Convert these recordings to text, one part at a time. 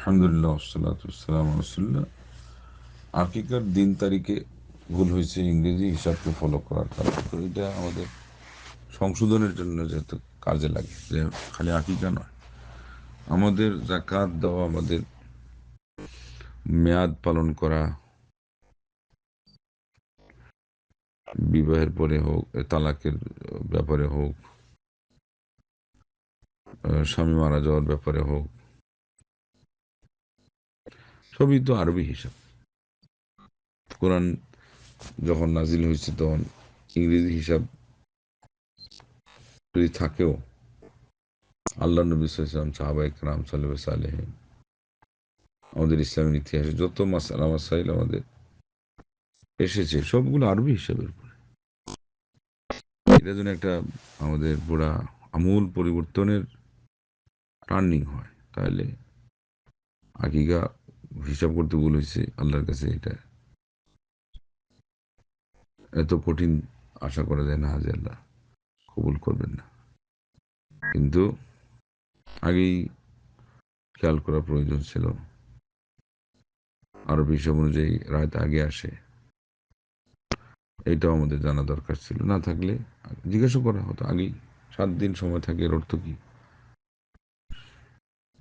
আলহামদুলিল্লাহ সালাতাম রসুল্লাহ আকিকার দিন তারিখে ভুল হয়েছে ইংরেজি হিসাবকে ফলো করার কারণে। তো এটা আমাদের সংশোধনের জন্য যেহেতু কাজে লাগে, যে খালি আকিকা নয়। আমাদের জাকাত দেওয়া, আমাদের মেয়াদ পালন করা, বিবাহের পরে হোক তালাকের ব্যাপারে হোক স্বামী মারা যাওয়ার ব্যাপারে হোক সবই তো আরবি হিসাব। কোরআন যখন নাজিল হয়েছে তখন ইংরেজি হিসাব যদি থাকেও, আল্লাহ নবী সাল্লাম সাহাবাইক রাম সাল্লাহ সালেহ আমাদের ইসলামের ইতিহাসে যত মাসাল মাসাইল আমাদের এসেছে, সবগুলো আরবি হিসাবের উপরে। এটা যেন একটা আমাদের পুরা আমূল পরিবর্তনের টার্নিং হয়। তাহলে আকিকা হিসাব করতে ভুল হয়েছে, আল্লাহর কাছে এটা। এত কঠিন আশা করা যায় না যে আল্লাহ, কবুল করবেন না। কিন্তু আগেই খেয়াল করা প্রয়োজন ছিল। আরও হিসাব অনুযায়ী রাত আগে আসে। এটাও আমাদের জানা দরকার ছিল। না থাকলে জিজ্ঞাসা করা হতো, আগেই সাত দিন সময় থাকে, এর অর্থ কি?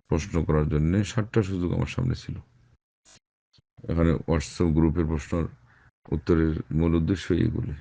প্রশ্ন করার জন্য ষাটটা সুযোগ আমার সামনে ছিল। এখানে হোয়াটসঅ্যাপ গ্রুপের প্রশ্নের উত্তরের মূল উদ্দেশ্য এইগুলি।